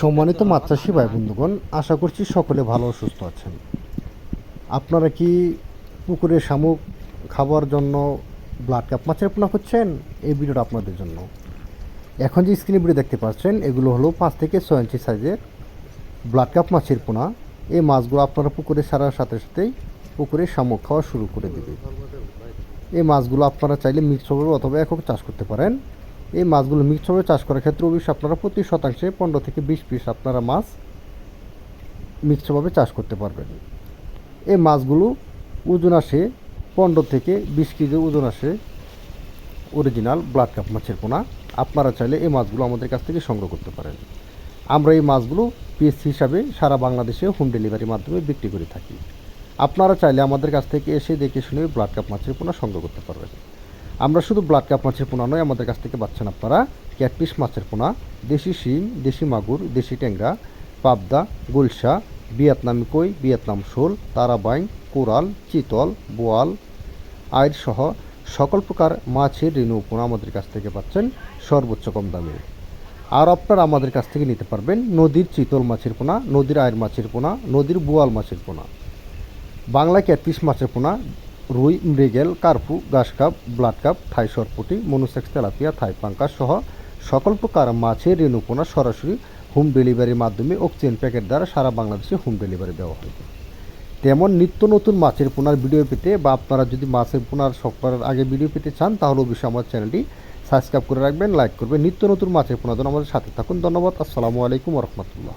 সম্মানিত মাত্রাসী ভাই বন্ধুগণ আশা করছি সকলে ভালো সুস্থ আছেন। আপনারা কি পুকুরে শামুক খাবার জন্য ব্লাড কাপ মাছের পোনা করছেন এই ভিডিওটা আপনাদের জন্য। এখন যে স্ক্রিনে ভিডিও দেখতে পাচ্ছেন, এগুলো হলো পাঁচ থেকে ছয় ইঞ্চি সাইজের ব্লাড কাপ মাছের পোনা। এই মাছগুলো আপনারা পুকুরে সারার সাথে সাথেই পুকুরে শামুক খাওয়া শুরু করে দেবে। এই মাছগুলো আপনারা চাইলে মিক্সভাবে অথবা একক চাষ করতে পারেন। এই মাছগুলো মিক্সভাবে চাষ করার ক্ষেত্রে অবশ্যই আপনারা প্রতি শতাংশে পনেরো থেকে বিশ পিস আপনারা মাছ মিক্সভাবে চাষ করতে পারবেন। এই মাছগুলো ওজন আসে পনেরো থেকে বিশ কেজি ওজন আসে অরিজিনাল ব্লাড কাপ মাছের পোনা। আপনারা চাইলে এই মাছগুলো আমাদের কাছ থেকে সংগ্রহ করতে পারেন। আমরা এই মাছগুলো পিস হিসাবে সারা বাংলাদেশে হোম ডেলিভারির মাধ্যমে বিক্রি করে থাকি। আপনারা চাইলে আমাদের কাছ থেকে এসে দেখে শুনে ব্লাড কাপ মাছের পোনা সংগ্রহ করতে পারবেন। আমরা শুধু ব্লাড কাপ মাছের পোনা নয়, আমাদের কাছ থেকে পাচ্ছেন আপনারা ক্যাটপিস মাছের পোনা, দেশি শিম, দেশি মাগুর, দেশি ট্যাংরা, পাবদা, গুলশা, ভিয়েতনামি কই, ভিয়েতনাম শোল তারাবাইন কোরাল, চিতল, বোয়াল আয়ের সহ সকল প্রকার মাছের রেণু পোনা আমাদের কাছ থেকে পাচ্ছেন সর্বোচ্চ কম দামে। আর আপনারা আমাদের কাছ থেকে নিতে পারবেন নদীর চিতল মাছের পোনা, নদীর আয়ের মাছের পোনা, নদীর বোয়াল মাছের পোনা। বাংলা ক্যাটফিশ মাছের পোনা রুই, মৃগেল, কার্পু ঘাস কাপ ব্লাড কাপ থাই সরপুটি, মনুসেক্স, তেলাপিয়া, থাই পাঙ্কাস সহ সকল প্রকার মাছের রেণু পোনা সরাসরি হোম ডেলিভারির মাধ্যমে অক্সিজেন প্যাকেট দ্বারা সারা বাংলাদেশে হোম ডেলিভারি দেওয়া হয়। তেমন নিত্য নতুন মাছের পোনার ভিডিও পেতে বা আপনারা যদি মাছের পোনার সব করার আগে ভিডিও পেতে চান, তাহলে অবশ্যই আমার চ্যানেলটি সাবস্ক্রাইব করে রাখবেন, লাইক করবেন। নিত্য নতুন মাছের পোনা জন্য আমাদের সাথে থাকুন। ধন্যবাদ। আসসালামু আলাইকুম রহমতুল্লাহ।